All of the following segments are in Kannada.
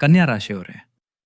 ಕನ್ಯಾ ರಾಶಿಯವರೇ,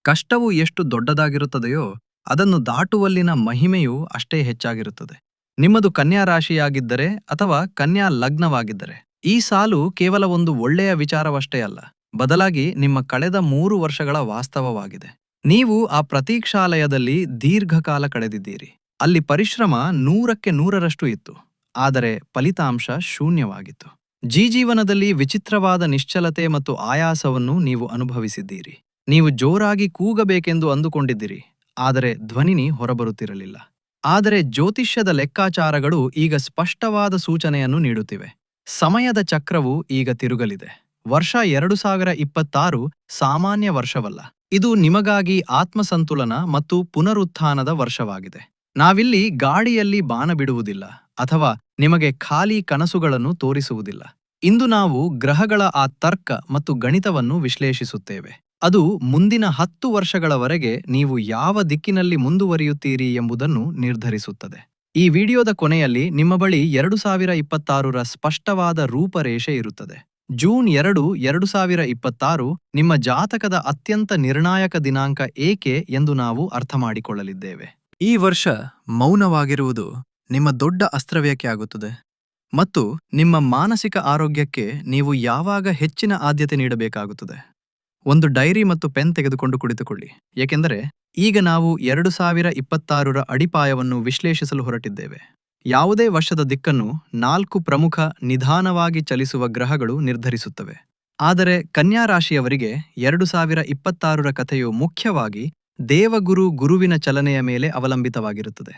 ಕಷ್ಟವು ಎಷ್ಟು ದೊಡ್ಡದಾಗಿರುತ್ತದೆಯೋ ಅದನ್ನು ದಾಟುವಲ್ಲಿನ ಮಹಿಮೆಯೂ ಅಷ್ಟೇ ಹೆಚ್ಚಾಗಿರುತ್ತದೆ. ನಿಮ್ಮದು ಕನ್ಯಾ ರಾಶಿಯಾಗಿದ್ದರೆ ಅಥವಾ ಕನ್ಯಾ ಲಗ್ನವಾಗಿದ್ದರೆ, ಈ ಸಾಲು ಕೇವಲ ಒಂದು ಒಳ್ಳೆಯ ವಿಚಾರವಷ್ಟೇ ಅಲ್ಲ, ಬದಲಾಗಿ ನಿಮ್ಮ ಕಳೆದ ಮೂರು ವರ್ಷಗಳ ವಾಸ್ತವವಾಗಿದೆ. ನೀವು ಆ ಪ್ರತೀಕ್ಷಾಲಯದಲ್ಲಿ ದೀರ್ಘಕಾಲ ಕಳೆದಿದ್ದೀರಿ. ಅಲ್ಲಿ ಪರಿಶ್ರಮ ನೂರಕ್ಕೆ ನೂರರಷ್ಟು ಇತ್ತು, ಆದರೆ ಫಲಿತಾಂಶ ಶೂನ್ಯವಾಗಿತ್ತು. ಜೀಜೀವನದಲ್ಲಿ ವಿಚಿತ್ರವಾದ ನಿಶ್ಚಲತೆ ಮತ್ತು ಆಯಾಸವನ್ನು ನೀವು ಅನುಭವಿಸಿದ್ದೀರಿ. ನೀವು ಜೋರಾಗಿ ಕೂಗಬೇಕೆಂದು ಅಂದುಕೊಂಡಿದ್ದೀರಿ, ಆದರೆ ಧ್ವನಿನಿ ಹೊರಬರುತ್ತಿರಲಿಲ್ಲ. ಆದರೆ ಜ್ಯೋತಿಷ್ಯದ ಲೆಕ್ಕಾಚಾರಗಳು ಈಗ ಸ್ಪಷ್ಟವಾದ ಸೂಚನೆಯನ್ನು ನೀಡುತ್ತಿವೆ. ಸಮಯದ ಚಕ್ರವು ಈಗ ತಿರುಗಲಿದೆ. ವರ್ಷ ಎರಡು ಸಾವಿರ ಇಪ್ಪತ್ತಾರು ಸಾಮಾನ್ಯ ವರ್ಷವಲ್ಲ. ಇದು ನಿಮಗಾಗಿ ಆತ್ಮಸಂತುಲನ ಮತ್ತು ಪುನರುತ್ಥಾನದ ವರ್ಷವಾಗಿದೆ. ನಾವಿಲ್ಲಿ ಗಾಡಿಯಲ್ಲಿ ಬಾಣ ಬಿಡುವುದಿಲ್ಲ, ಅಥವಾ ನಿಮಗೆ ಖಾಲಿ ಕನಸುಗಳನ್ನು ತೋರಿಸುವುದಿಲ್ಲ. ಇಂದು ನಾವು ಗ್ರಹಗಳ ಆ ತರ್ಕ ಮತ್ತು ಗಣಿತವನ್ನು ವಿಶ್ಲೇಷಿಸುತ್ತೇವೆ. ಅದು ಮುಂದಿನ ಹತ್ತು ವರ್ಷಗಳವರೆಗೆ ನೀವು ಯಾವ ದಿಕ್ಕಿನಲ್ಲಿ ಮುಂದುವರಿಯುತ್ತೀರಿ ಎಂಬುದನ್ನು ನಿರ್ಧರಿಸುತ್ತದೆ. ಈ ವಿಡಿಯೋದ ಕೊನೆಯಲ್ಲಿ ನಿಮ್ಮ ಬಳಿ ಎರಡು ಸಾವಿರ ಇಪ್ಪತ್ತಾರರ ಸ್ಪಷ್ಟವಾದ ರೂಪರೇಷೆ ಇರುತ್ತದೆ. ಜೂನ್ ಎರಡು ಎರಡು ಸಾವಿರ ಇಪ್ಪತ್ತಾರು ನಿಮ್ಮ ಜಾತಕದ ಅತ್ಯಂತ ನಿರ್ಣಾಯಕ ದಿನಾಂಕ ಏಕೆ ಎಂದು ನಾವು ಅರ್ಥಮಾಡಿಕೊಳ್ಳಲಿದ್ದೇವೆ. ಈ ವರ್ಷ ಮೌನವಾಗಿರುವುದು ನಿಮ್ಮ ದೊಡ್ಡ ಅಸ್ತ್ರವ್ಯಕ್ಕೆ ಆಗುತ್ತದೆ ಮತ್ತು ನಿಮ್ಮ ಮಾನಸಿಕ ಆರೋಗ್ಯಕ್ಕೆ ನೀವು ಯಾವಾಗ ಹೆಚ್ಚಿನ ಆದ್ಯತೆ ನೀಡಬೇಕಾಗುತ್ತದೆ. ಒಂದು ಡೈರಿ ಮತ್ತು ಪೆನ್ ತೆಗೆದುಕೊಂಡು ಕುಳಿತುಕೊಳ್ಳಿ, ಏಕೆಂದರೆ ಈಗ ನಾವು ಎರಡು ಸಾವಿರ ಇಪ್ಪತ್ತಾರರ ಅಡಿಪಾಯವನ್ನು ವಿಶ್ಲೇಷಿಸಲು ಹೊರಟಿದ್ದೇವೆ. ಯಾವುದೇ ವರ್ಷದ ದಿಕ್ಕನ್ನು ನಾಲ್ಕು ಪ್ರಮುಖ ನಿಧಾನವಾಗಿ ಚಲಿಸುವ ಗ್ರಹಗಳು ನಿರ್ಧರಿಸುತ್ತವೆ. ಆದರೆ ಕನ್ಯಾ ರಾಶಿಯವರಿಗೆ ಎರಡು ಸಾವಿರ ಇಪ್ಪತ್ತಾರರ ಕಥೆಯು ಮುಖ್ಯವಾಗಿ ದೇವಗುರು ಗುರುವಿನ ಚಲನೆಯ ಮೇಲೆ ಅವಲಂಬಿತವಾಗಿರುತ್ತದೆ.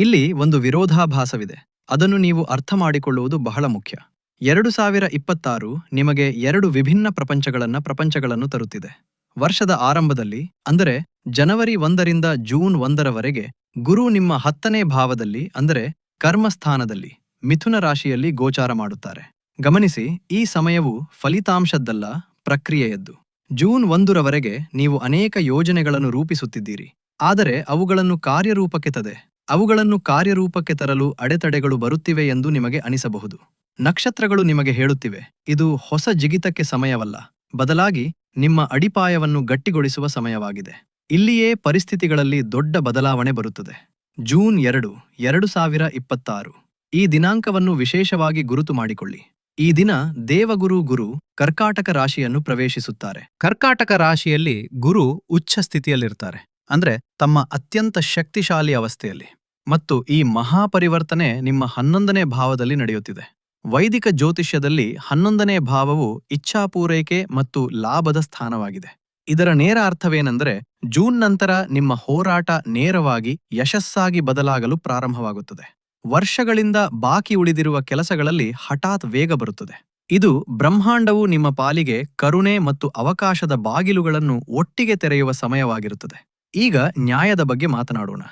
ಇಲ್ಲಿ ಒಂದು ವಿರೋಧಾಭಾಸವಿದೆ. ಅದನ್ನು ನೀವು ಅರ್ಥ ಮಾಡಿಕೊಳ್ಳುವುದು ಬಹಳ ಮುಖ್ಯ. ಎರಡು ಸಾವಿರ ಇಪ್ಪತ್ತಾರು ನಿಮಗೆ ಎರಡು ವಿಭಿನ್ನ ಪ್ರಪಂಚಗಳನ್ನ ಪ್ರಪಂಚಗಳನ್ನು ತರುತ್ತಿದೆ. ವರ್ಷದ ಆರಂಭದಲ್ಲಿ, ಅಂದರೆ ಜನವರಿ ಒಂದರಿಂದ ಜೂನ್ ಒಂದರವರೆಗೆ, ಗುರು ನಿಮ್ಮ ಹತ್ತನೇ ಭಾವದಲ್ಲಿ, ಅಂದರೆ ಕರ್ಮಸ್ಥಾನದಲ್ಲಿ, ಮಿಥುನ ರಾಶಿಯಲ್ಲಿ ಗೋಚಾರ ಮಾಡುತ್ತಾರೆ. ಗಮನಿಸಿ, ಈ ಸಮಯವು ಫಲಿತಾಂಶದ್ದಲ್ಲ, ಪ್ರಕ್ರಿಯೆಯದ್ದು. ಜೂನ್ ಒಂದರವರೆಗೆ ನೀವು ಅನೇಕ ಯೋಜನೆಗಳನ್ನು ರೂಪಿಸುತ್ತಿದ್ದೀರಿ. ಆದರೆ ಅವುಗಳನ್ನು ಕಾರ್ಯರೂಪಕ್ಕೆ ತದೆ. ಅವುಗಳನ್ನು ಕಾರ್ಯರೂಪಕ್ಕೆ ತರಲು ಅಡೆತಡೆಗಳು ಬರುತ್ತಿವೆ ಎಂದು ನಿಮಗೆ ಅನಿಸಬಹುದು. ನಕ್ಷತ್ರಗಳು ನಿಮಗೆ ಹೇಳುತ್ತಿವೆ, ಇದು ಹೊಸ ಜಿಗಿತಕ್ಕೆ ಸಮಯವಲ್ಲ, ಬದಲಾಗಿ ನಿಮ್ಮ ಅಡಿಪಾಯವನ್ನು ಗಟ್ಟಿಗೊಳಿಸುವ ಸಮಯವಾಗಿದೆ. ಇಲ್ಲಿಯೇ ಪರಿಸ್ಥಿತಿಗಳಲ್ಲಿ ದೊಡ್ಡ ಬದಲಾವಣೆ ಬರುತ್ತದೆ. ಜೂನ್ ಎರಡು ಎರಡು ಸಾವಿರ ಇಪ್ಪತ್ತಾರು. ಈ ದಿನಾಂಕವನ್ನು ವಿಶೇಷವಾಗಿ ಗುರುತು ಮಾಡಿಕೊಳ್ಳಿ. ಈ ದಿನ ದೇವಗುರು ಗುರು ಕರ್ಕಾಟಕ ರಾಶಿಯನ್ನು ಪ್ರವೇಶಿಸುತ್ತಾರೆ. ಕರ್ಕಾಟಕ ರಾಶಿಯಲ್ಲಿ ಗುರು ಉಚ್ಚ ಸ್ಥಿತಿಯಲ್ಲಿರ್ತಾರೆ ಅಂದ್ರೆ ತಮ್ಮ ಅತ್ಯಂತ ಶಕ್ತಿಶಾಲಿ ಅವಸ್ಥೆಯಲ್ಲಿ. ಮತ್ತು ಈ ಮಹಾಪರಿವರ್ತನೆ ನಿಮ್ಮ ಹನ್ನೊಂದನೇ ಭಾವದಲ್ಲಿ ನಡೆಯುತ್ತಿದೆ. ವೈದಿಕ ಜ್ಯೋತಿಷ್ಯದಲ್ಲಿ ಹನ್ನೊಂದನೇ ಭಾವವು ಇಚ್ಛಾಪೂರೈಕೆ ಮತ್ತು ಲಾಭದ ಸ್ಥಾನವಾಗಿದೆ. ಇದರ ನೇರ ಅರ್ಥವೇನೆಂದರೆ ಜೂನ್ ನಂತರ ನಿಮ್ಮ ಹೋರಾಟ ನೇರವಾಗಿ ಯಶಸ್ಸಾಗಿ ಬದಲಾಗಲು ಪ್ರಾರಂಭವಾಗುತ್ತದೆ. ವರ್ಷಗಳಿಂದ ಬಾಕಿ ಉಳಿದಿರುವ ಕೆಲಸಗಳಲ್ಲಿ ಹಠಾತ್ ವೇಗ ಬರುತ್ತದೆ. ಇದು ಬ್ರಹ್ಮಾಂಡವು ನಿಮ್ಮ ಪಾಲಿಗೆ ಕರುಣೆ ಮತ್ತು ಅವಕಾಶದ ಬಾಗಿಲುಗಳನ್ನು ಒಟ್ಟಿಗೆ ತೆರೆಯುವ ಸಮಯವಾಗಿರುತ್ತದೆ. ಈಗ ನ್ಯಾಯದ ಬಗ್ಗೆ ಮಾತನಾಡೋಣ.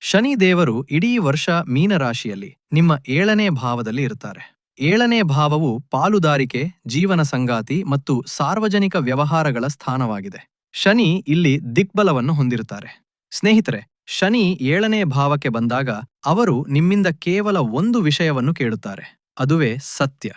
ಶನಿ ದೇವರು ಇಡೀ ವರ್ಷ ಮೀನರಾಶಿಯಲ್ಲಿ ನಿಮ್ಮ ಏಳನೇ ಭಾವದಲ್ಲಿ ಇರುತ್ತಾರೆ. ಏಳನೇ ಭಾವವು ಪಾಲುದಾರಿಕೆ, ಜೀವನ ಸಂಗಾತಿ ಮತ್ತು ಸಾರ್ವಜನಿಕ ವ್ಯವಹಾರಗಳ ಸ್ಥಾನವಾಗಿದೆ. ಶನಿ ಇಲ್ಲಿ ದಿಗ್ಬಲವನ್ನು ಹೊಂದಿರುತ್ತಾರೆ. ಸ್ನೇಹಿತರೆ, ಶನಿ ಏಳನೇ ಭಾವಕ್ಕೆ ಬಂದಾಗ ಅವರು ನಿಮ್ಮಿಂದ ಕೇವಲ ಒಂದು ವಿಷಯವನ್ನು ಕೇಳುತ್ತಾರೆ. ಅದುವೇ ಸತ್ಯ.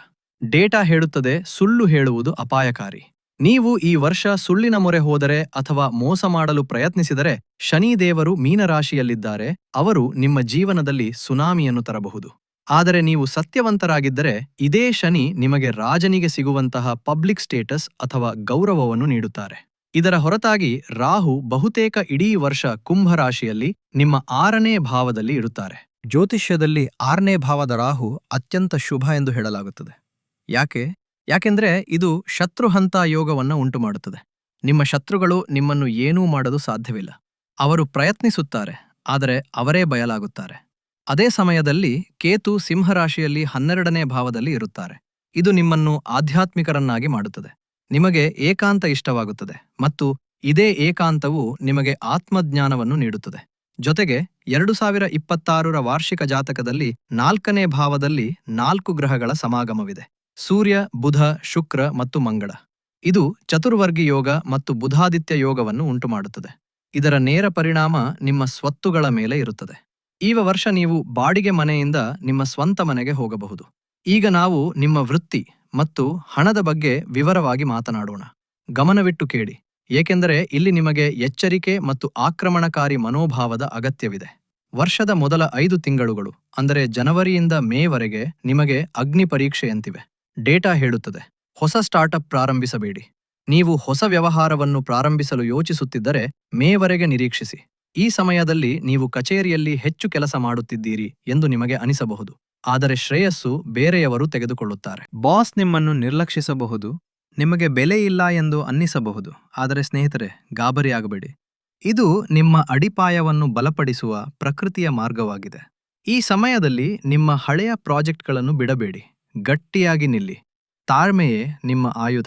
ಡೇಟಾ ಹೇಳುತ್ತದೆ, ಸುಳ್ಳು ಹೇಳುವುದು ಅಪಾಯಕಾರಿ. ನೀವು ಈ ವರ್ಷ ಸುಳ್ಳಿನ ಮೊರೆ ಹೋದರೆ ಅಥವಾ ಮೋಸ ಮಾಡಲು ಪ್ರಯತ್ನಿಸಿದರೆ ಶನಿದೇವರು ಮೀನರಾಶಿಯಲ್ಲಿದ್ದಾರೆ, ಅವರು ನಿಮ್ಮ ಜೀವನದಲ್ಲಿ ಸುನಾಮಿಯನ್ನು ತರಬಹುದು. ಆದರೆ ನೀವು ಸತ್ಯವಂತರಾಗಿದ್ದರೆ ಇದೇ ಶನಿ ನಿಮಗೆ ರಾಜನಿಗೆ ಸಿಗುವಂತಹ ಪಬ್ಲಿಕ್ ಸ್ಟೇಟಸ್ ಅಥವಾ ಗೌರವವನ್ನು ನೀಡುತ್ತಾರೆ. ಇದರ ಹೊರತಾಗಿ ರಾಹು ಬಹುತೇಕ ಇಡೀ ವರ್ಷ ಕುಂಭರಾಶಿಯಲ್ಲಿ ನಿಮ್ಮ ಆರನೇ ಭಾವದಲ್ಲಿ ಇರುತ್ತಾರೆ. ಜ್ಯೋತಿಷ್ಯದಲ್ಲಿ ಆರನೇ ಭಾವದ ರಾಹು ಅತ್ಯಂತ ಶುಭ ಎಂದು ಹೇಳಲಾಗುತ್ತದೆ. ಯಾಕೆ? ಯಾಕೆಂದ್ರೆ ಇದು ಶತ್ರುಹಂತ ಯೋಗವನ್ನು ಉಂಟುಮಾಡುತ್ತದೆ. ನಿಮ್ಮ ಶತ್ರುಗಳು ನಿಮ್ಮನ್ನು ಏನೂ ಮಾಡಲು ಸಾಧ್ಯವಿಲ್ಲ. ಅವರು ಪ್ರಯತ್ನಿಸುತ್ತಾರೆ, ಆದರೆ ಅವರೇ ಬಯಲಾಗುತ್ತಾರೆ. ಅದೇ ಸಮಯದಲ್ಲಿ ಕೇತು ಸಿಂಹರಾಶಿಯಲ್ಲಿ ಹನ್ನೆರಡನೇ ಭಾವದಲ್ಲಿ ಇರುತ್ತಾರೆ. ಇದು ನಿಮ್ಮನ್ನು ಆಧ್ಯಾತ್ಮಿಕರನ್ನಾಗಿ ಮಾಡುತ್ತದೆ. ನಿಮಗೆ ಏಕಾಂತ ಇಷ್ಟವಾಗುತ್ತದೆ ಮತ್ತು ಇದೇ ಏಕಾಂತವು ನಿಮಗೆ ಆತ್ಮಜ್ಞಾನವನ್ನು ನೀಡುತ್ತದೆ. ಜೊತೆಗೆ ಎರಡು ಸಾವಿರ ಇಪ್ಪತ್ತಾರರ ವಾರ್ಷಿಕ ಜಾತಕದಲ್ಲಿ ನಾಲ್ಕನೇ ಭಾವದಲ್ಲಿ ನಾಲ್ಕು ಗ್ರಹಗಳ ಸಮಾಗಮವಿದೆ. ಸೂರ್ಯ, ಬುಧ, ಶುಕ್ರ ಮತ್ತು ಮಂಗಳ. ಇದು ಚತುರ್ವರ್ಗಿ ಯೋಗ ಮತ್ತು ಬುಧಾದಿತ್ಯ ಯೋಗವನ್ನು ಉಂಟುಮಾಡುತ್ತದೆ. ಇದರ ನೇರ ಪರಿಣಾಮ ನಿಮ್ಮ ಸ್ವತ್ತುಗಳ ಮೇಲೆ ಇರುತ್ತದೆ. ಈ ವರ್ಷ ನೀವು ಬಾಡಿಗೆ ಮನೆಯಿಂದ ನಿಮ್ಮ ಸ್ವಂತ ಮನೆಗೆ ಹೋಗಬಹುದು. ಈಗ ನಾವು ನಿಮ್ಮ ವೃತ್ತಿ ಮತ್ತು ಹಣದ ಬಗ್ಗೆ ವಿವರವಾಗಿ ಮಾತನಾಡೋಣ. ಗಮನವಿಟ್ಟು ಕೇಳಿ. ಏಕೆಂದರೆ ಇಲ್ಲಿ ನಿಮಗೆ ಎಚ್ಚರಿಕೆ ಮತ್ತು ಆಕ್ರಮಣಕಾರಿ ಮನೋಭಾವದ ಅಗತ್ಯವಿದೆ. ವರ್ಷದ ಮೊದಲ ಐದು ತಿಂಗಳುಗಳು, ಅಂದರೆ ಜನವರಿಯಿಂದ ಮೇವರೆಗೆ ನಿಮಗೆ ಅಗ್ನಿ ಪರೀಕ್ಷೆಯಂತಿವೆ ಡೇಟಾ ಹೇಳುತ್ತದೆ. ಹೊಸ ಸ್ಟಾರ್ಟಪ್ ಪ್ರಾರಂಭಿಸಬೇಡಿ. ನೀವು ಹೊಸ ವ್ಯವಹಾರವನ್ನು ಪ್ರಾರಂಭಿಸಲು ಯೋಚಿಸುತ್ತಿದ್ದರೆ ಮೇವರೆಗೆ ನಿರೀಕ್ಷಿಸಿ. ಈ ಸಮಯದಲ್ಲಿ ನೀವು ಕಚೇರಿಯಲ್ಲಿ ಹೆಚ್ಚು ಕೆಲಸ ಮಾಡುತ್ತಿದ್ದೀರಿ ಎಂದು ನಿಮಗೆ ಅನಿಸಬಹುದು. ಆದರೆ ಶ್ರೇಯಸ್ಸು ಬೇರೆಯವರು ತೆಗೆದುಕೊಳ್ಳುತ್ತಾರೆ. ಬಾಸ್ ನಿಮ್ಮನ್ನು ನಿರ್ಲಕ್ಷಿಸಬಹುದು. ನಿಮಗೆ ಬೆಲೆ ಇಲ್ಲ ಎಂದು ಅನ್ನಿಸಬಹುದು. ಆದರೆ ಸ್ನೇಹಿತರೆ, ಗಾಬರಿಯಾಗಬೇಡಿ. ಇದು ನಿಮ್ಮ ಅಡಿಪಾಯವನ್ನು ಬಲಪಡಿಸುವ ಪ್ರಕೃತಿಯ ಮಾರ್ಗವಾಗಿದೆ. ಈ ಸಮಯದಲ್ಲಿ ನಿಮ್ಮ ಹಳೆಯ ಪ್ರಾಜೆಕ್ಟ್ಗಳನ್ನು ಬಿಡಬೇಡಿ. ಗಟ್ಟಿಯಾಗಿ ನಿಲ್ಲಿ. ತಾಳ್ಮೆಯೇ ನಿಮ್ಮ ಆಯುಧ.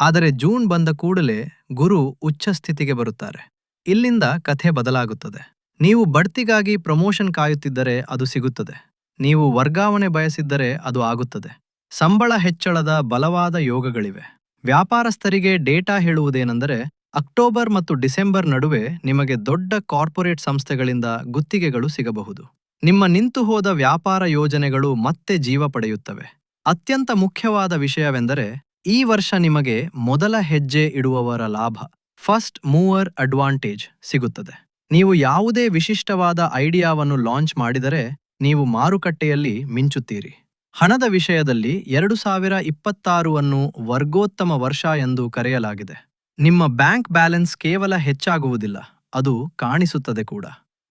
ಆದರೆ ಜೂನ್ ಬಂದ ಕೂಡಲೇ ಗುರು ಉಚ್ಚ ಸ್ಥಿತಿಗೆ ಬರುತ್ತಾರೆ. ಇಲ್ಲಿಂದ ಕಥೆ ಬದಲಾಗುತ್ತದೆ. ನೀವು ಬಡ್ತಿಗಾಗಿ ಪ್ರಮೋಷನ್ ಕಾಯುತ್ತಿದ್ದರೆ ಅದು ಸಿಗುತ್ತದೆ. ನೀವು ವರ್ಗಾವಣೆ ಬಯಸಿದ್ದರೆ ಅದು ಆಗುತ್ತದೆ. ಸಂಬಳ ಹೆಚ್ಚಳದ ಬಲವಾದ ಯೋಗಗಳಿವೆ. ವ್ಯಾಪಾರಸ್ಥರಿಗೆ ಡೇಟಾ ಹೇಳುವುದೇನೆಂದರೆ, ಅಕ್ಟೋಬರ್ ಮತ್ತು ಡಿಸೆಂಬರ್ ನಡುವೆ ನಿಮಗೆ ದೊಡ್ಡ ಕಾರ್ಪೊರೇಟ್ ಸಂಸ್ಥೆಗಳಿಂದ ಗುತ್ತಿಗೆಗಳು ಸಿಗಬಹುದು. ನಿಮ್ಮ ನಿಂತುಹೋದ ವ್ಯಾಪಾರ ಯೋಜನೆಗಳು ಮತ್ತೆ ಜೀವ ಪಡೆಯುತ್ತವೆ. ಅತ್ಯಂತ ಮುಖ್ಯವಾದ ವಿಷಯವೆಂದರೆ, ಈ ವರ್ಷ ನಿಮಗೆ ಮೊದಲ ಹೆಜ್ಜೆ ಇಡುವವರ ಲಾಭ, ಫಸ್ಟ್ ಮೂವರ್ ಅಡ್ವಾಂಟೇಜ್ ಸಿಗುತ್ತದೆ. ನೀವು ಯಾವುದೇ ವಿಶಿಷ್ಟವಾದ ಐಡಿಯಾವನ್ನು ಲಾಂಚ್ ಮಾಡಿದರೆ, ನೀವು ಮಾರುಕಟ್ಟೆಯಲ್ಲಿ ಮಿಂಚುತ್ತೀರಿ. ಹಣದ ವಿಷಯದಲ್ಲಿ ಎರಡು ಸಾವಿರ ಇಪ್ಪತ್ತಾರು ಅನ್ನು ವರ್ಗೋತ್ತಮ ವರ್ಷ ಎಂದು ಕರೆಯಲಾಗಿದೆ. ನಿಮ್ಮ ಬ್ಯಾಂಕ್ ಬ್ಯಾಲೆನ್ಸ್ ಕೇವಲ ಹೆಚ್ಚಾಗುವುದಿಲ್ಲ, ಅದು ಕಾಣಿಸುತ್ತದೆ ಕೂಡ.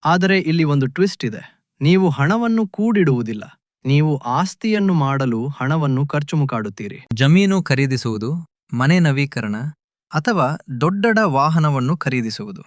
ಆದರೆ ಇಲ್ಲಿ ಒಂದು ಟ್ವಿಸ್ಟ್ ಇದೆ. ನೀವು ಹಣವನ್ನು ಕೂಡಿಡುವುದಿಲ್ಲ. ನೀವು ಆಸ್ತಿಯನ್ನು ಮಾಡಲು ಹಣವನ್ನು ಖರ್ಚು ಮುಕಾಡುತ್ತೀರಿ ಜಮೀನು ಖರೀದಿಸುವುದು, ಮನೆ ನವೀಕರಣ ಅಥವಾ ದೊಡ್ಡಡ ವಾಹನವನ್ನು ಖರೀದಿಸುವುದು.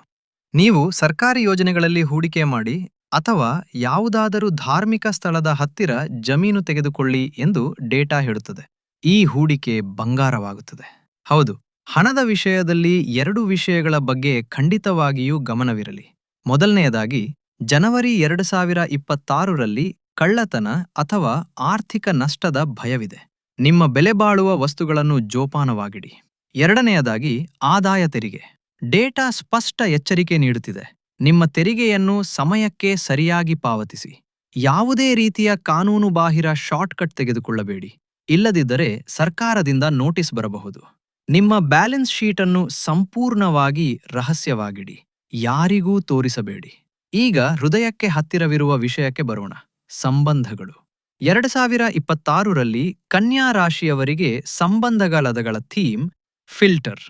ನೀವು ಸರ್ಕಾರಿ ಯೋಜನೆಗಳಲ್ಲಿ ಹೂಡಿಕೆ ಮಾಡಿ ಅಥವಾ ಯಾವುದಾದರೂ ಧಾರ್ಮಿಕ ಸ್ಥಳದ ಹತ್ತಿರ ಜಮೀನು ತೆಗೆದುಕೊಳ್ಳಿ ಎಂದು ಡೇಟಾ ಹೇಳುತ್ತದೆ. ಈ ಹೂಡಿಕೆ ಬಂಗಾರವಾಗುತ್ತದೆ. ಹೌದು, ಹಣದ ವಿಷಯದಲ್ಲಿ ಎರಡು ವಿಷಯಗಳ ಬಗ್ಗೆ ಖಂಡಿತವಾಗಿಯೂ ಗಮನವಿರಲಿ. ಮೊದಲನೆಯದಾಗಿ ಜನವರಿ ಎರಡು ಸಾವಿರ ಇಪ್ಪತ್ತಾರರಲ್ಲಿ ಕಳ್ಳತನ ಅಥವಾ ಆರ್ಥಿಕ ನಷ್ಟದ ಭಯವಿದೆ. ನಿಮ್ಮ ಬೆಲೆಬಾಳುವ ವಸ್ತುಗಳನ್ನು ಜೋಪಾನವಾಗಿಡಿ. ಎರಡನೆಯದಾಗಿ, ಆದಾಯ ತೆರಿಗೆ. ಡೇಟಾ ಸ್ಪಷ್ಟ ಎಚ್ಚರಿಕೆ ನೀಡುತ್ತಿದೆ. ನಿಮ್ಮ ತೆರಿಗೆಯನ್ನು ಸಮಯಕ್ಕೆ ಸರಿಯಾಗಿ ಪಾವತಿಸಿ. ಯಾವುದೇ ರೀತಿಯ ಕಾನೂನುಬಾಹಿರ ಶಾರ್ಟ್ಕಟ್ ತೆಗೆದುಕೊಳ್ಳಬೇಡಿ. ಇಲ್ಲದಿದ್ದರೆ ಸರ್ಕಾರದಿಂದ ನೋಟಿಸ್ ಬರಬಹುದು. ನಿಮ್ಮ ಬ್ಯಾಲೆನ್ಸ್ ಶೀಟ್ ಅನ್ನು ಸಂಪೂರ್ಣವಾಗಿ ರಹಸ್ಯವಾಗಿಡಿ. ಯಾರಿಗೂ ತೋರಿಸಬೇಡಿ. ಈಗ ಹೃದಯಕ್ಕೆ ಹತ್ತಿರವಿರುವ ವಿಷಯಕ್ಕೆ ಬರೋಣ. ಸಂಬಂಧಗಳು. ಎರಡು ಸಾವಿರ ಇಪ್ಪತ್ತಾರರಲ್ಲಿ ಕನ್ಯಾ ರಾಶಿಯವರಿಗೆ ಸಂಬಂಧಗಳದಗಳ ಥೀಮ್, ಫಿಲ್ಟರ್.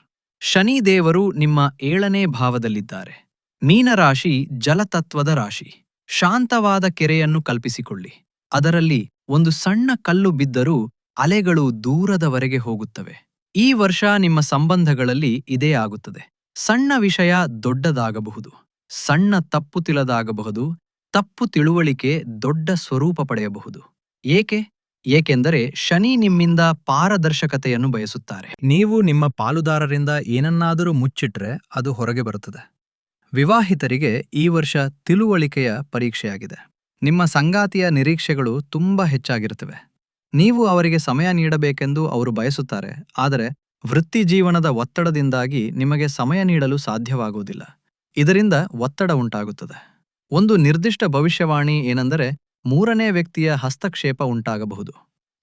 ಶನಿ ದೇವರು ನಿಮ್ಮ ಏಳನೇ ಭಾವದಲ್ಲಿದ್ದಾರೆ. ಮೀನರಾಶಿ ಜಲತತ್ವದ ರಾಶಿ. ಶಾಂತವಾದ ಕೆರೆಯನ್ನು ಕಲ್ಪಿಸಿಕೊಳ್ಳಿ. ಅದರಲ್ಲಿ ಒಂದು ಸಣ್ಣ ಕಲ್ಲು ಬಿದ್ದರೂ ಅಲೆಗಳು ದೂರದವರೆಗೆ ಹೋಗುತ್ತವೆ. ಈ ವರ್ಷ ನಿಮ್ಮ ಸಂಬಂಧಗಳಲ್ಲಿ ಇದೇ ಆಗುತ್ತದೆ. ಸಣ್ಣ ವಿಷಯ ದೊಡ್ಡದಾಗಬಹುದು. ಸಣ್ಣ ತಪ್ಪು ತಿಳದಾಗಬಹುದು, ತಪ್ಪು ತಿಳುವಳಿಕೆ ದೊಡ್ಡ ಸ್ವರೂಪ ಪಡೆಯಬಹುದು. ಏಕೆ? ಏಕೆಂದರೆ ಶನಿ ನಿಮ್ಮಿಂದ ಪಾರದರ್ಶಕತೆಯನ್ನು ಬಯಸುತ್ತಾರೆ. ನೀವು ನಿಮ್ಮ ಪಾಲುದಾರರಿಂದ ಏನನ್ನಾದರೂ ಮುಚ್ಚಿಟ್ರೆ ಅದು ಹೊರಗೆ ಬರುತ್ತದೆ. ವಿವಾಹಿತರಿಗೆ ಈ ವರ್ಷ ತಿಳುವಳಿಕೆಯ ಪರೀಕ್ಷೆಯಾಗಿದೆ. ನಿಮ್ಮ ಸಂಗಾತಿಯ ನಿರೀಕ್ಷೆಗಳು ತುಂಬಾ ಹೆಚ್ಚಾಗಿರುತ್ತವೆ. ನೀವು ಅವರಿಗೆ ಸಮಯ ನೀಡಬೇಕೆಂದು ಅವರು ಬಯಸುತ್ತಾರೆ, ಆದರೆ ವೃತ್ತಿ ಜೀವನದ ಒತ್ತಡದಿಂದಾಗಿ ನಿಮಗೆ ಸಮಯ ನೀಡಲು ಸಾಧ್ಯವಾಗುವುದಿಲ್ಲ. ಇದರಿಂದ ಒತ್ತಡ ಉಂಟಾಗುತ್ತದೆ. ಒಂದು ನಿರ್ದಿಷ್ಟ ಭವಿಷ್ಯವಾಣಿ ಏನೆಂದರೆ ಮೂರನೇ ವ್ಯಕ್ತಿಯ ಹಸ್ತಕ್ಷೇಪ ಉಂಟಾಗಬಹುದು.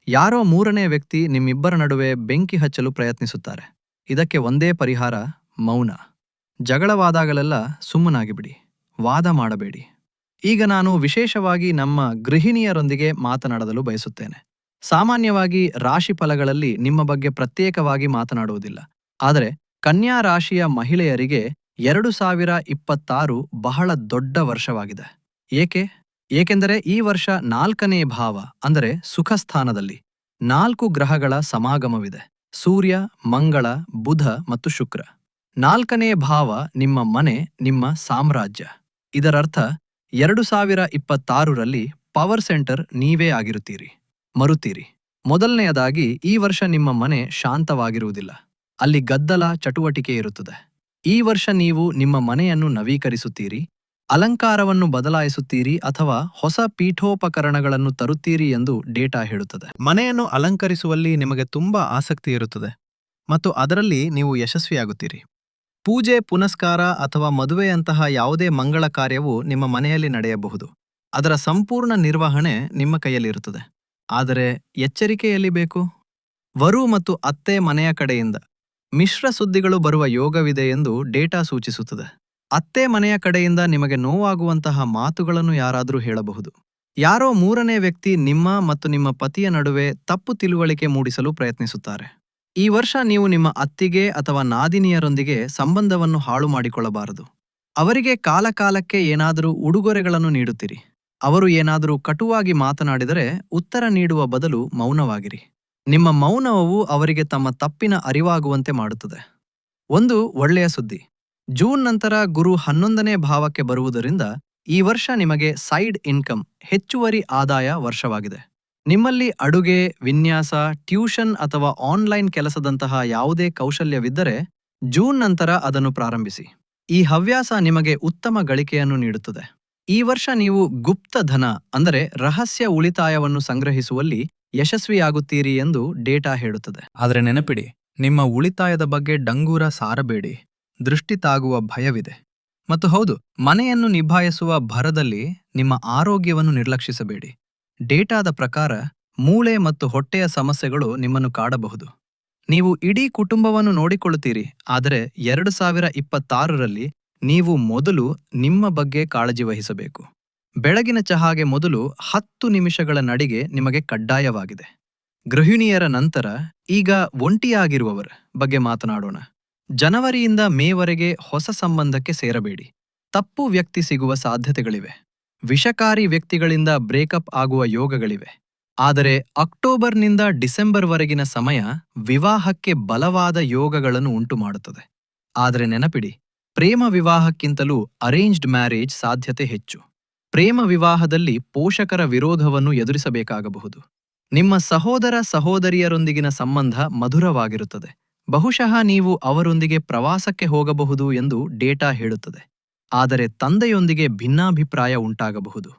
ಯಾರೋ ಮೂರನೇ ವ್ಯಕ್ತಿ ನಿಮ್ಮಿಬ್ಬರ ನಡುವೆ ಬೆಂಕಿ ಹಚ್ಚಲು ಪ್ರಯತ್ನಿಸುತ್ತಾರೆ. ಇದಕ್ಕೆ ಒಂದೇ ಪರಿಹಾರ ಮೌನ. ಜಗಳವಾದಾಗಲೆಲ್ಲ ಸುಮ್ಮನಾಗಿಬಿಡಿ. ವಾದ ಮಾಡಬೇಡಿ. ಈಗ ನಾನು ವಿಶೇಷವಾಗಿ ನಮ್ಮ ಗೃಹಿಣಿಯರೊಂದಿಗೆ ಮಾತನಾಡಲು ಬಯಸುತ್ತೇನೆ. ಸಾಮಾನ್ಯವಾಗಿ ರಾಶಿ ಫಲಗಳಲ್ಲಿ ನಿಮ್ಮ ಬಗ್ಗೆ ಪ್ರತ್ಯೇಕವಾಗಿ ಮಾತನಾಡುವುದಿಲ್ಲ. ಆದರೆ ಕನ್ಯಾ ರಾಶಿಯ ಮಹಿಳೆಯರಿಗೆ ಎರಡು ಸಾವಿರ ಇಪ್ಪತ್ತಾರು ಬಹಳ ದೊಡ್ಡ ವರ್ಷವಾಗಿದೆ. ಏಕೆ? ಏಕೆಂದರೆ ಈ ವರ್ಷ ನಾಲ್ಕನೇ ಭಾವ, ಅಂದರೆ ಸುಖಸ್ಥಾನದಲ್ಲಿ. ನಾಲ್ಕು ಗ್ರಹಗಳ ಸಮಾಗಮವಿದೆ. ಸೂರ್ಯ, ಮಂಗಳ, ಬುಧ ಮತ್ತು ಶುಕ್ರ. ನಾಲ್ಕನೇ ಭಾವ ನಿಮ್ಮ ಮನೆ, ನಿಮ್ಮ ಸಾಮ್ರಾಜ್ಯ. ಇದರರ್ಥ, ಎರಡು ಸಾವಿರ ಇಪ್ಪತ್ತಾರರಲ್ಲಿ ಪವರ್ ಸೆಂಟರ್ ನೀವೇ ಆಗಿರುತ್ತೀರಿ. ಮರುತ್ತೀರಿ. ಮೊದಲನೆಯದಾಗಿ ಈ ವರ್ಷ ನಿಮ್ಮ ಮನೆ ಶಾಂತವಾಗಿರುವುದಿಲ್ಲ. ಅಲ್ಲಿ ಗದ್ದಲ, ಚಟುವಟಿಕೆ ಇರುತ್ತದೆ. ಈ ವರ್ಷ ನೀವು ನಿಮ್ಮ ಮನೆಯನ್ನು ನವೀಕರಿಸುತ್ತೀರಿ, ಅಲಂಕಾರವನ್ನು ಬದಲಾಯಿಸುತ್ತೀರಿ ಅಥವಾ ಹೊಸ ಪೀಠೋಪಕರಣಗಳನ್ನು ತರುತ್ತೀರಿ ಎಂದು ಡೇಟಾ ಹೇಳುತ್ತದೆ. ಮನೆಯನ್ನು ಅಲಂಕರಿಸುವಲ್ಲಿ ನಿಮಗೆ ತುಂಬಾ ಆಸಕ್ತಿ ಇರುತ್ತದೆ ಮತ್ತು ಅದರಲ್ಲಿ ನೀವು ಯಶಸ್ವಿಯಾಗುತ್ತೀರಿ. ಪೂಜೆ, ಪುನಸ್ಕಾರ ಅಥವಾ ಮದುವೆಯಂತಹ ಯಾವುದೇ ಮಂಗಳ ಕಾರ್ಯವು ನಿಮ್ಮ ಮನೆಯಲ್ಲಿ ನಡೆಯಬಹುದು. ಅದರ ಸಂಪೂರ್ಣ ನಿರ್ವಹಣೆ ನಿಮ್ಮ ಕೈಯಲ್ಲಿರುತ್ತದೆ. ಆದರೆ ಎಚ್ಚರಿಕೆಯಲ್ಲಿ ಬೇಕು? ವರು ಮತ್ತು ಅತ್ತೆ ಮನೆಯ ಕಡೆಯಿಂದ. ಮಿಶ್ರ ಸುದ್ದಿಗಳು ಬರುವ ಯೋಗವಿದೆ ಎಂದು ಡೇಟಾ ಸೂಚಿಸುತ್ತದೆ. ಅತ್ತೆ ಮನೆಯ ಕಡೆಯಿಂದ ನಿಮಗೆ ನೋವಾಗುವಂತಹ ಮಾತುಗಳನ್ನು ಯಾರಾದರೂ ಹೇಳಬಹುದು. ಯಾರೋ ಮೂರನೇ ವ್ಯಕ್ತಿ ನಿಮ್ಮ ಮತ್ತು ನಿಮ್ಮ ಪತಿಯ ನಡುವೆ ತಪ್ಪು ತಿಳುವಳಿಕೆ ಮೂಡಿಸಲು ಪ್ರಯತ್ನಿಸುತ್ತಾರೆ. ಈ ವರ್ಷ ನೀವು ನಿಮ್ಮ ಅತ್ತಿಗೆ ಅಥವಾ ನಾದಿನಿಯರೊಂದಿಗೆ ಸಂಬಂಧವನ್ನು ಹಾಳು ಮಾಡಿಕೊಳ್ಳಬಾರದು. ಅವರಿಗೆ ಕಾಲಕಾಲಕ್ಕೆ ಏನಾದರೂ ಉಡುಗೊರೆಗಳನ್ನು ನೀಡುತ್ತಿರಿ. ಅವರು ಏನಾದರೂ ಕಟುವಾಗಿ ಮಾತನಾಡಿದರೆ ಉತ್ತರ ನೀಡುವ ಬದಲು ಮೌನವಾಗಿರಿ. ನಿಮ್ಮ ಮೌನವು ಅವರಿಗೆ ತಮ್ಮ ತಪ್ಪಿನ ಅರಿವಾಗುವಂತೆ ಮಾಡುತ್ತದೆ. ಒಂದು ಒಳ್ಳೆಯ ಸುದ್ದಿ. ಜೂನ್ ನಂತರ ಗುರು ಹನ್ನೊಂದನೇ ಭಾವಕ್ಕೆ ಬರುವುದರಿಂದ ಈ ವರ್ಷ ನಿಮಗೆ ಸೈಡ್ ಇನ್ಕಮ್, ಹೆಚ್ಚುವರಿ ಆದಾಯ ವರ್ಷವಾಗಿದೆ. ನಿಮ್ಮಲ್ಲಿ ಅಡುಗೆ, ವಿನ್ಯಾಸ, ಟ್ಯೂಷನ್ ಅಥವಾ ಆನ್ಲೈನ್ ಕೆಲಸದಂತಹ ಯಾವುದೇ ಕೌಶಲ್ಯವಿದ್ದರೆ ಜೂನ್ ನಂತರ ಅದನ್ನು ಪ್ರಾರಂಭಿಸಿ. ಈ ಹವ್ಯಾಸ ನಿಮಗೆ ಉತ್ತಮ ಗಳಿಕೆಯನ್ನು ನೀಡುತ್ತದೆ. ಈ ವರ್ಷ ನೀವು ಗುಪ್ತ ಧನ, ಅಂದರೆ ರಹಸ್ಯ ಉಳಿತಾಯವನ್ನು ಸಂಗ್ರಹಿಸುವಲ್ಲಿ ಯಶಸ್ವಿಯಾಗುತ್ತೀರಿ ಎಂದು ಡೇಟಾ ಹೇಳುತ್ತದೆ. ಆದರೆ ನೆನಪಿಡಿ, ನಿಮ್ಮ ಉಳಿತಾಯದ ಬಗ್ಗೆ ಡಂಗೂರ ಸಾರಬೇಡಿ. ದೃಷ್ಟಿ ತಾಗುವ ಭಯವಿದೆ. ಮತ್ತು ಹೌದು, ಮನೆಯನ್ನು ನಿಭಾಯಿಸುವ ಭರದಲ್ಲಿ ನಿಮ್ಮ ಆರೋಗ್ಯವನ್ನು ನಿರ್ಲಕ್ಷಿಸಬೇಡಿ. ಡೇಟಾದ ಪ್ರಕಾರ, ಮೂಳೆ ಮತ್ತು ಹೊಟ್ಟೆಯ ಸಮಸ್ಯೆಗಳು ನಿಮ್ಮನ್ನು ಕಾಡಬಹುದು. ನೀವು ಇಡೀ ಕುಟುಂಬವನ್ನು ನೋಡಿಕೊಳ್ಳುತ್ತೀರಿ, ಆದರೆ ಎರಡು ಸಾವಿರ ಇಪ್ಪತ್ತಾರರಲ್ಲಿ ನೀವು ಮೊದಲು ನಿಮ್ಮ ಬಗ್ಗೆ ಕಾಳಜಿ ವಹಿಸಬೇಕು. ಬೆಳಗಿನ ಚಹಾಗೆ ಮೊದಲು ಹತ್ತು ನಿಮಿಷಗಳ ನಡಿಗೆ ನಿಮಗೆ ಕಡ್ಡಾಯವಾಗಿದೆ. ಗೃಹಿಣಿಯರ ನಂತರ ಈಗ ಒಂಟಿಯಾಗಿರುವವರ ಬಗ್ಗೆ ಮಾತನಾಡೋಣ. ಜನವರಿಯಿಂದ ಮೇವರೆಗೆ ಹೊಸ ಸಂಬಂಧಕ್ಕೆ ಸೇರಬೇಡಿ. ತಪ್ಪು ವ್ಯಕ್ತಿ ಸಿಗುವ ಸಾಧ್ಯತೆಗಳಿವೆ. ವಿಷಕಾರಿ ವ್ಯಕ್ತಿಗಳಿಂದ ಬ್ರೇಕಪ್ ಆಗುವ ಯೋಗಗಳಿವೆ. ಆದರೆ ಅಕ್ಟೋಬರ್ನಿಂದ ಡಿಸೆಂಬರ್ವರೆಗಿನ ಸಮಯ ವಿವಾಹಕ್ಕೆ ಬಲವಾದ ಯೋಗಗಳನ್ನು ಉಂಟುಮಾಡುತ್ತದೆ. ಆದರೆ ನೆನಪಿಡಿ ಪ್ರೇಮ ವಿವಾಹಕ್ಕಿಂತಲೂ ಅರೇಂಜ್ಡ್ ಮ್ಯಾರೇಜ್ ಸಾಧ್ಯತೆ ಹೆಚ್ಚು. ಪ್ರೇಮ ವಿವಾಹದಲ್ಲಿ ಪೋಷಕರ ವಿರೋಧವನ್ನು ಎದುರಿಸಬೇಕಾಗಬಹುದು. ನಿಮ್ಮ ಸಹೋದರ ಸಹೋದರಿಯರೊಂದಿಗಿನ ಸಂಬಂಧ ಮಧುರವಾಗಿರುತ್ತದೆ. ಬಹುಶಃ ನೀವು ಅವರೊಂದಿಗೆ ಪ್ರವಾಸಕ್ಕೆ ಹೋಗಬಹುದು ಎಂದು ಡೇಟಾ ಹೇಳುತ್ತದೆ. ಆದರೆ ತಂದೆಯೊಂದಿಗೆ ಭಿನ್ನಾಭಿಪ್ರಾಯ ಉಂಟಾಗಬಹುದು.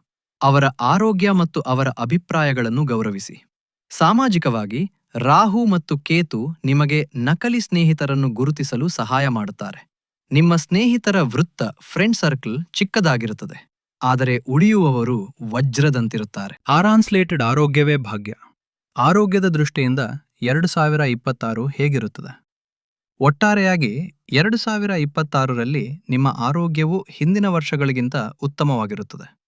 ಅವರ ಆರೋಗ್ಯ ಮತ್ತು ಅವರ ಅಭಿಪ್ರಾಯಗಳನ್ನು ಗೌರವಿಸಿ. ಸಾಮಾಜಿಕವಾಗಿ, ರಾಹು ಮತ್ತು ಕೇತು ನಿಮಗೆ ನಕಲಿ ಸ್ನೇಹಿತರನ್ನು ಗುರುತಿಸಲು ಸಹಾಯ ಮಾಡುತ್ತಾರೆ. ನಿಮ್ಮ ಸ್ನೇಹಿತರ ವೃತ್ತ ಫ್ರೆಂಡ್ ಸರ್ಕಲ್ ಚಿಕ್ಕದಾಗಿರುತ್ತದೆ. ಆದರೆ ಉಳಿಯುವವರು ವಜ್ರದಂತಿರುತ್ತಾರೆ. ಆರಾನ್ಸ್ಲೇಟೆಡ್ ಆರೋಗ್ಯವೇ ಭಾಗ್ಯ. ಆರೋಗ್ಯದ ದೃಷ್ಟಿಯಿಂದ ಎರಡು ಸಾವಿರ ಇಪ್ಪತ್ತಾರು ಹೇಗಿರುತ್ತದೆ? ಒಟ್ಟಾರೆಯಾಗಿ ಎರಡು ಸಾವಿರ ಇಪ್ಪತ್ತಾರರಲ್ಲಿ ನಿಮ್ಮ ಆರೋಗ್ಯವು ಹಿಂದಿನ ವರ್ಷಗಳಿಗಿಂತ ಉತ್ತಮವಾಗಿರುತ್ತದೆ.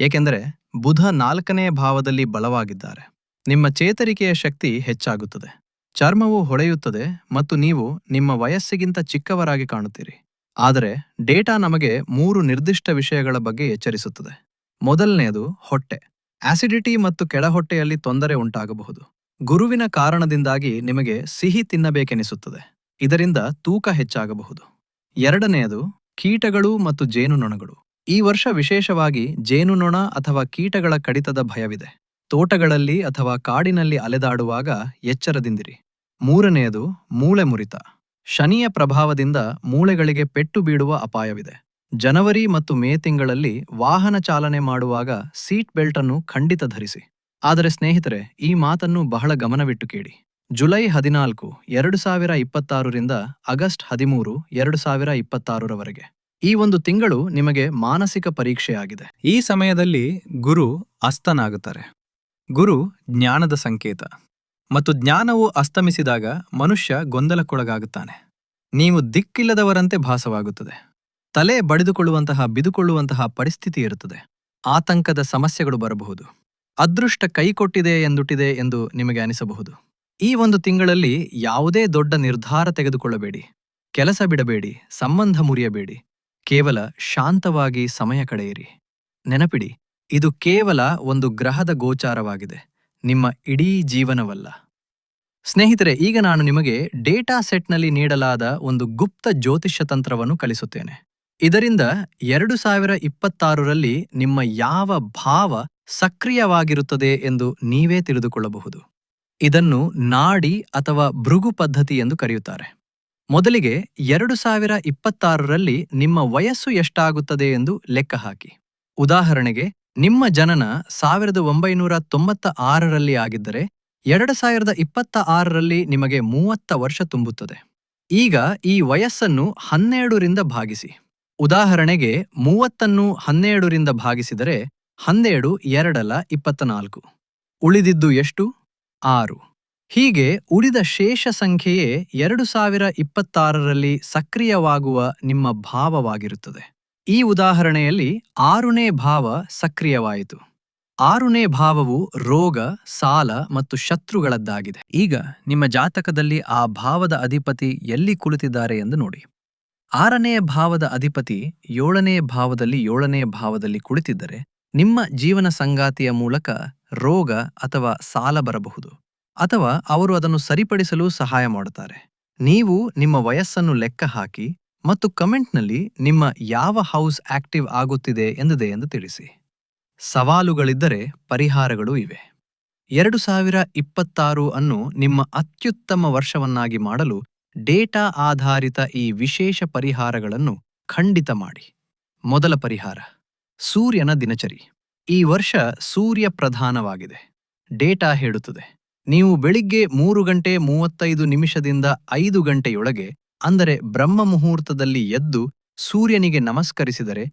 ಏಕೆಂದರೆ ಬುಧ ನಾಲ್ಕನೇ ಭಾವದಲ್ಲಿ ಬಲವಾಗಿದ್ದಾರೆ. ನಿಮ್ಮ ಚೇತರಿಕೆಯ ಶಕ್ತಿ ಹೆಚ್ಚಾಗುತ್ತದೆ. ಚರ್ಮವು ಹೊಳೆಯುತ್ತದೆ ಮತ್ತು ನೀವು ನಿಮ್ಮ ವಯಸ್ಸಿಗಿಂತ ಚಿಕ್ಕವರಾಗಿ ಕಾಣುತ್ತೀರಿ. ಆದರೆ ಡೇಟಾ ನಮಗೆ ಮೂರು ನಿರ್ದಿಷ್ಟ ವಿಷಯಗಳ ಬಗ್ಗೆ ಎಚ್ಚರಿಸುತ್ತದೆ. ಮೊದಲನೆಯದು ಹೊಟ್ಟೆ. ಆಸಿಡಿಟಿ ಮತ್ತು ಕೆಳಹೊಟ್ಟೆಯಲ್ಲಿ ತೊಂದರೆ ಉಂಟಾಗಬಹುದು. ಗುರುವಿನ ಕಾರಣದಿಂದಾಗಿ ನಿಮಗೆ ಸಿಹಿ ತಿನ್ನಬೇಕೆನಿಸುತ್ತದೆ. ಇದರಿಂದ ತೂಕ ಹೆಚ್ಚಾಗಬಹುದು. ಎರಡನೆಯದು ಕೀಟಗಳು ಮತ್ತು ಜೇನುನೊಣಗಳು ಈ ವರ್ಷ ವಿಶೇಷವಾಗಿ ಜೇನುನೊಣ ಅಥವಾ ಕೀಟಗಳ ಕಡಿತದ ಭಯವಿದೆ. ತೋಟಗಳಲ್ಲಿ ಅಥವಾ ಕಾಡಿನಲ್ಲಿ ಅಲೆದಾಡುವಾಗ ಎಚ್ಚರದಿಂದಿರಿ. ಮೂರನೆಯದು ಮೂಳೆ ಮುರಿತ. ಶನಿಯ ಪ್ರಭಾವದಿಂದ ಮೂಳೆಗಳಿಗೆ ಪೆಟ್ಟು ಬೀಳುವ ಅಪಾಯವಿದೆ. ಜನವರಿ ಮತ್ತು ಮೇ ತಿಂಗಳಲ್ಲಿ ವಾಹನ ಚಾಲನೆ ಮಾಡುವಾಗ ಸೀಟ್ ಬೆಲ್ಟ್ ಅನ್ನು ಖಂಡಿತ ಧರಿಸಿ. ಆದರೆ ಸ್ನೇಹಿತರೆ, ಈ ಮಾತನ್ನು ಬಹಳ ಗಮನವಿಟ್ಟು ಕೇಳಿ. ಜುಲೈ ಹದಿನಾಲ್ಕು, ಎರಡು ಸಾವಿರ ಇಪ್ಪತ್ತಾರರಿಂದ ಆಗಸ್ಟ್ ಹದಿಮೂರು, ಎರಡು ಸಾವಿರ ಇಪ್ಪತ್ತಾರರವರೆಗೆ ಈ ಒಂದು ತಿಂಗಳು ನಿಮಗೆ ಮಾನಸಿಕ ಪರೀಕ್ಷೆಯಾಗಿದೆ. ಈ ಸಮಯದಲ್ಲಿ ಗುರು ಅಸ್ತನಾಗುತ್ತಾರೆ. ಗುರು ಜ್ಞಾನದ ಸಂಕೇತ. ಮತ್ತು ಜ್ಞಾನವು ಅಸ್ತಮಿಸಿದಾಗ ಮನುಷ್ಯ ಗೊಂದಲಕ್ಕೊಳಗಾಗುತ್ತಾನೆ. ನೀವು ದಿಕ್ಕಿಲ್ಲದವರಂತೆ ಭಾಸವಾಗುತ್ತದೆ. ತಲೆ ಬಡಿದುಕೊಳ್ಳುವಂತಹ, ಬಿದುಕೊಳ್ಳುವಂತಹ ಪರಿಸ್ಥಿತಿ ಇರುತ್ತದೆ. ಆತಂಕದ ಸಮಸ್ಯೆಗಳು ಬರಬಹುದು. ಅದೃಷ್ಟ ಕೈಕೊಟ್ಟಿದೆ ಎಂದುಟ್ಟಿದೆ ಎಂದು ನಿಮಗೆ ಅನಿಸಬಹುದು. ಈ ಒಂದು ತಿಂಗಳಲ್ಲಿ ಯಾವುದೇ ದೊಡ್ಡ ನಿರ್ಧಾರ ತೆಗೆದುಕೊಳ್ಳಬೇಡಿ. ಕೆಲಸ ಬಿಡಬೇಡಿ, ಸಂಬಂಧ ಮುರಿಯಬೇಡಿ. ಕೇವಲ ಶಾಂತವಾಗಿ ಸಮಯ ಕಳೆಯಿರಿ. ನೆನಪಿಡಿ, ಇದು ಕೇವಲ ಒಂದು ಗ್ರಹದ ಗೋಚಾರವಾಗಿದೆ. ನಿಮ್ಮ ಇಡೀ ಜೀವನವಲ್ಲ. ಸ್ನೇಹಿತರೆ, ಈಗ ನಾನು ನಿಮಗೆ ಡೇಟಾ ಸೆಟ್ನಲ್ಲಿ ನೀಡಲಾದ ಒಂದು ಗುಪ್ತ ಜ್ಯೋತಿಷ್ಯ ತಂತ್ರವನ್ನು ಕಲಿಸುತ್ತೇನೆ. ಇದರಿಂದ ಎರಡು ಸಾವಿರ ಇಪ್ಪತ್ತಾರರಲ್ಲಿ ನಿಮ್ಮ ಯಾವ ಭಾವ ಸಕ್ರಿಯವಾಗಿರುತ್ತದೆ ಎಂದು ನೀವೇ ತಿಳಿದುಕೊಳ್ಳಬಹುದು. ಇದನ್ನು ನಾಡಿ ಅಥವಾ ಭೃಗು ಪದ್ಧತಿ ಎಂದು ಕರೆಯುತ್ತಾರೆ. ಮೊದಲಿಗೆ ಎರಡು ಸಾವಿರ ಇಪ್ಪತ್ತಾರರಲ್ಲಿ ನಿಮ್ಮ ವಯಸ್ಸು ಎಷ್ಟಾಗುತ್ತದೆ ಎಂದು ಲೆಕ್ಕ ಹಾಕಿ. ಉದಾಹರಣೆಗೆ ನಿಮ್ಮ ಜನನ ಸಾವಿರದ ಒಂಬೈನೂರ ತೊಂಬತ್ತ ಆರರಲ್ಲಿ ಆಗಿದ್ದರೆ ಎರಡು ಸಾವಿರದ ಇಪ್ಪತ್ತ ಆರರಲ್ಲಿ ನಿಮಗೆ ಮೂವತ್ತ ವರ್ಷ ತುಂಬುತ್ತದೆ. ಈಗ ಈ ವಯಸ್ಸನ್ನು ಹನ್ನೆರಡರಿಂದ ಭಾಗಿಸಿ. ಉದಾಹರಣೆಗೆ ಮೂವತ್ತನ್ನು ಹನ್ನೆರಡರಿಂದ ಭಾಗಿಸಿದರೆ ಹನ್ನೆರಡು ಎರಡಲ ಇಪ್ಪತ್ತ ನಾಲ್ಕು ಉಳಿದಿದ್ದು ಎಷ್ಟು? ಆರು. ಹೀಗೆ ಉಳಿದ ಶೇಷ ಸಂಖ್ಯೆಯೇ ಎರಡು ಸಾವಿರ ಇಪ್ಪತ್ತಾರರಲ್ಲಿ ಸಕ್ರಿಯವಾಗುವ ನಿಮ್ಮ ಭಾವವಾಗಿರುತ್ತದೆ. ಈ ಉದಾಹರಣೆಯಲ್ಲಿ ಆರುನೇ ಭಾವ ಸಕ್ರಿಯವಾಯಿತು. ಆರುನೇ ಭಾವವು ರೋಗ, ಸಾಲ ಮತ್ತು ಶತ್ರುಗಳದ್ದಾಗಿದೆ. ಈಗ ನಿಮ್ಮ ಜಾತಕದಲ್ಲಿ ಆ ಭಾವದ ಅಧಿಪತಿ ಎಲ್ಲಿ ಕುಳಿತಿದ್ದಾರೆ ಎಂದು ನೋಡಿ. ಆರನೇ ಭಾವದ ಅಧಿಪತಿ ಏಳನೇ ಭಾವದಲ್ಲಿ ಏಳನೇ ಭಾವದಲ್ಲಿ ಕುಳಿತಿದ್ದರೆ ನಿಮ್ಮ ಜೀವನ ಸಂಗಾತಿಯ ಮೂಲಕ ರೋಗ ಅಥವಾ ಸಾಲ ಬರಬಹುದು. ಅಥವಾ ಅವರು ಅದನ್ನು ಸರಿಪಡಿಸಲು ಸಹಾಯ ಮಾಡುತ್ತಾರೆ. ನೀವು ನಿಮ್ಮ ವಯಸ್ಸನ್ನು ಲೆಕ್ಕ ಹಾಕಿ ಮತ್ತು ಕಮೆಂಟ್ನಲ್ಲಿ ನಿಮ್ಮ ಯಾವ ಹೌಸ್ ಆಕ್ಟಿವ್ ಆಗುತ್ತಿದೆ ಎಂದಿದೆ ಎಂದು ತಿಳಿಸಿ. ಸವಾಲುಗಳಿದ್ದರೆ ಪರಿಹಾರಗಳೂ ಇವೆ. ಎರಡು ಸಾವಿರ ಇಪ್ಪತ್ತಾರು ಅನ್ನು ನಿಮ್ಮ ಅತ್ಯುತ್ತಮ ವರ್ಷವನ್ನಾಗಿ ಮಾಡಲು ಡೇಟಾ ಆಧಾರಿತ ಈ ವಿಶೇಷ ಪರಿಹಾರಗಳನ್ನು ಖಂಡಿತ ಮಾಡಿ. ಮೊದಲ ಪರಿಹಾರ, ಸೂರ್ಯನ ದಿನಚರಿ. ಈ ವರ್ಷ ಸೂರ್ಯ ಪ್ರಧಾನವಾಗಿದೆ. ಡೇಟಾ ಹೇಳುತ್ತದೆ. ನೀವು ಬೆಳಿಗ್ಗೆ ಮೂರು ಗಂಟೆ ಮೂವತ್ತೈದು ನಿಮಿಷದಿಂದ ಐದು ಗಂಟೆಯೊಳಗೆ ಅಂದರೆ ಬ್ರಹ್ಮ ಮುಹೂರ್ತದಲ್ಲಿ ಎದ್ದು ಸೂರ್ಯನಿಗೆ ನಮಸ್ಕರಿಸಿದರೆ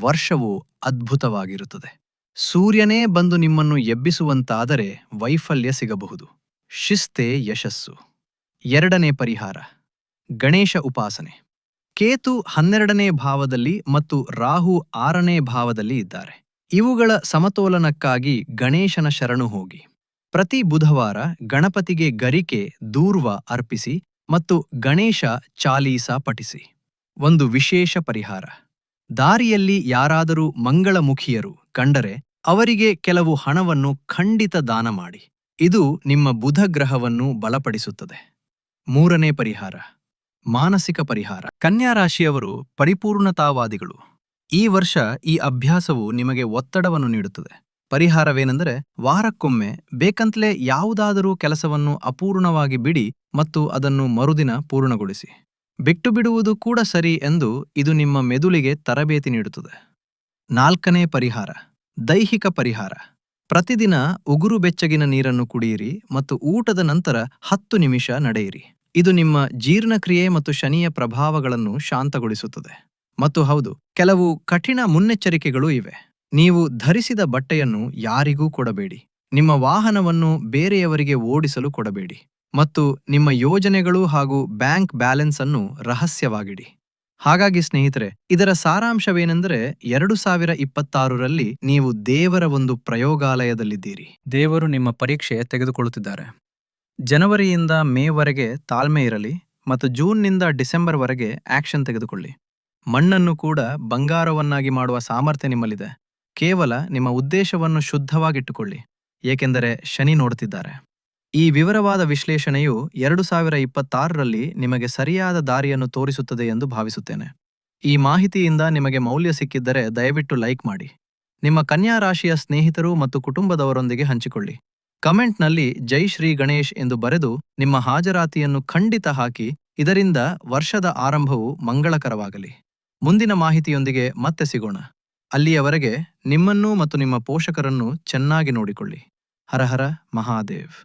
ವರ್ಷವು ಅದ್ಭುತವಾಗಿರುತ್ತದೆ. ಸೂರ್ಯನೇ ಬಂದು ನಿಮ್ಮನ್ನು ಎಬ್ಬಿಸುವಂತಾದರೆ ವೈಫಲ್ಯ ಸಿಗಬಹುದು. ಶಿಸ್ತೆ ಯಶಸ್ಸು. ಎರಡನೇ ಪರಿಹಾರ. ಗಣೇಶ ಉಪಾಸನೆ. ಕೇತು ಹನ್ನೆರಡನೇ ಭಾವದಲ್ಲಿ ಮತ್ತು ರಾಹು ಆರನೇ ಭಾವದಲ್ಲಿ ಇದ್ದಾರೆ. ಇವುಗಳ ಸಮತೋಲನಕ್ಕಾಗಿ ಗಣೇಶನ ಶರಣು ಹೋಗಿ. ಪ್ರತಿ ಬುಧವಾರ ಗಣಪತಿಗೆ ಗರಿಕೆ, ದೂರ್ವ ಅರ್ಪಿಸಿ ಮತ್ತು ಗಣೇಶ ಚಾಲೀಸ ಪಠಿಸಿ. ಒಂದು ವಿಶೇಷ ಪರಿಹಾರ. ದಾರಿಯಲ್ಲಿ ಯಾರಾದರೂ ಮಂಗಳಮುಖಿಯರು ಕಂಡರೆ ಅವರಿಗೆ ಕೆಲವು ಹಣವನ್ನು ಖಂಡಿತ ದಾನ ಮಾಡಿ. ಇದು ನಿಮ್ಮ ಬುಧ ಗ್ರಹವನ್ನು ಬಲಪಡಿಸುತ್ತದೆ. ಮೂರನೇ ಪರಿಹಾರ. ಮಾನಸಿಕ ಪರಿಹಾರ. ಕನ್ಯಾರಾಶಿಯವರು ಪರಿಪೂರ್ಣತಾವಾದಿಗಳು. ಈ ವರ್ಷ ಈ ಅಭ್ಯಾಸವು ನಿಮಗೆ ಒತ್ತಡವನ್ನು ನೀಡುತ್ತದೆ. ಪರಿಹಾರವೇನೆಂದರೆ ವಾರಕ್ಕೊಮ್ಮೆ ಬೇಕಂತಲೇ ಯಾವುದಾದರೂ ಕೆಲಸವನ್ನು ಅಪೂರ್ಣವಾಗಿ ಬಿಡಿ ಮತ್ತು ಅದನ್ನು ಮರುದಿನ ಪೂರ್ಣಗೊಳಿಸಿ. ಬಿಟ್ಟು ಬಿಡುವುದು ಕೂಡ ಸರಿ ಎಂದು ಇದು ನಿಮ್ಮ ಮೆದುಳಿಗೆ ತರಬೇತಿ ನೀಡುತ್ತದೆ. ನಾಲ್ಕನೇ ಪರಿಹಾರ, ದೈಹಿಕ ಪರಿಹಾರ. ಪ್ರತಿದಿನ ಉಗುರು ಬೆಚ್ಚಗಿನ ನೀರನ್ನು ಕುಡಿಯಿರಿ ಮತ್ತು ಊಟದ ನಂತರ ಹತ್ತು ನಿಮಿಷ ನಡೆಯಿರಿ. ಇದು ನಿಮ್ಮ ಜೀರ್ಣಕ್ರಿಯೆ ಮತ್ತು ಶನಿಯ ಪ್ರಭಾವಗಳನ್ನು ಶಾಂತಗೊಳಿಸುತ್ತದೆ. ಮತ್ತು ಹೌದು, ಕೆಲವು ಕಠಿಣ ಮುನ್ನೆಚ್ಚರಿಕೆಗಳೂ ಇವೆ. ನೀವು ಧರಿಸಿದ ಬಟ್ಟೆಯನ್ನು ಯಾರಿಗೂ ಕೊಡಬೇಡಿ. ನಿಮ್ಮ ವಾಹನವನ್ನು ಬೇರೆಯವರಿಗೆ ಓಡಿಸಲು ಕೊಡಬೇಡಿ. ಮತ್ತು ನಿಮ್ಮ ಯೋಜನೆಗಳು ಹಾಗೂ ಬ್ಯಾಂಕ್ ಬ್ಯಾಲೆನ್ಸ್ ಅನ್ನು ರಹಸ್ಯವಾಗಿಡಿ. ಹಾಗಾಗಿ ಸ್ನೇಹಿತರೆ, ಇದರ ಸಾರಾಂಶವೇನೆಂದರೆ ಎರಡು ಸಾವಿರ ಇಪ್ಪತ್ತಾರರಲ್ಲಿ ನೀವು ದೇವರ ಒಂದು ಪ್ರಯೋಗಾಲಯದಲ್ಲಿದ್ದೀರಿ. ದೇವರು ನಿಮ್ಮ ಪರೀಕ್ಷೆ ತೆಗೆದುಕೊಳ್ಳುತ್ತಿದ್ದಾರೆ. ಜನವರಿಯಿಂದ ಮೇವರೆಗೆ ತಾಳ್ಮೆ ಇರಲಿ ಮತ್ತು ಜೂನ್ನಿಂದ ಡಿಸೆಂಬರ್ವರೆಗೆ ಆಕ್ಷನ್ ತೆಗೆದುಕೊಳ್ಳಿ. ಮಣ್ಣನ್ನು ಕೂಡ ಬಂಗಾರವನ್ನಾಗಿ ಮಾಡುವ ಸಾಮರ್ಥ್ಯ ನಿಮ್ಮಲ್ಲಿದೆ. ಕೇವಲ ನಿಮ್ಮ ಉದ್ದೇಶವನ್ನು ಶುದ್ಧವಾಗಿಟ್ಟುಕೊಳ್ಳಿ, ಏಕೆಂದರೆ ಶನಿ ನೋಡುತ್ತಿದ್ದಾರೆ. ಈ ವಿವರವಾದ ವಿಶ್ಲೇಷಣೆಯು ಎರಡು ಸಾವಿರ ಇಪ್ಪತ್ತಾರರಲ್ಲಿ ನಿಮಗೆ ಸರಿಯಾದ ದಾರಿಯನ್ನು ತೋರಿಸುತ್ತದೆ ಎಂದು ಭಾವಿಸುತ್ತೇನೆ. ಈ ಮಾಹಿತಿಯಿಂದ ನಿಮಗೆ ಮೌಲ್ಯ ಸಿಕ್ಕಿದ್ದರೆ ದಯವಿಟ್ಟು ಲೈಕ್ ಮಾಡಿ. ನಿಮ್ಮ ಕನ್ಯಾ ರಾಶಿಯ ಸ್ನೇಹಿತರು ಮತ್ತು ಕುಟುಂಬದವರೊಂದಿಗೆ ಹಂಚಿಕೊಳ್ಳಿ. ಕಮೆಂಟ್ನಲ್ಲಿ ಜೈ ಶ್ರೀ ಗಣೇಶ್ ಎಂದು ಬರೆದು ನಿಮ್ಮ ಹಾಜರಾತಿಯನ್ನು ಖಂಡಿತ ಹಾಕಿ, ಇದರಿಂದ ವರ್ಷದ ಆರಂಭವು ಮಂಗಳಕರವಾಗಲಿ. ಮುಂದಿನ ಮಾಹಿತಿಯೊಂದಿಗೆ ಮತ್ತೆ ಸಿಗೋಣ. ಅಲ್ಲಿಯವರೆಗೆ ನಿಮ್ಮನ್ನೂ ಮತ್ತು ನಿಮ್ಮ ಪೋಷಕರನ್ನು ಚೆನ್ನಾಗಿ ನೋಡಿಕೊಳ್ಳಿ. ಹರಹರ ಹರ ಮಹಾದೇವ್.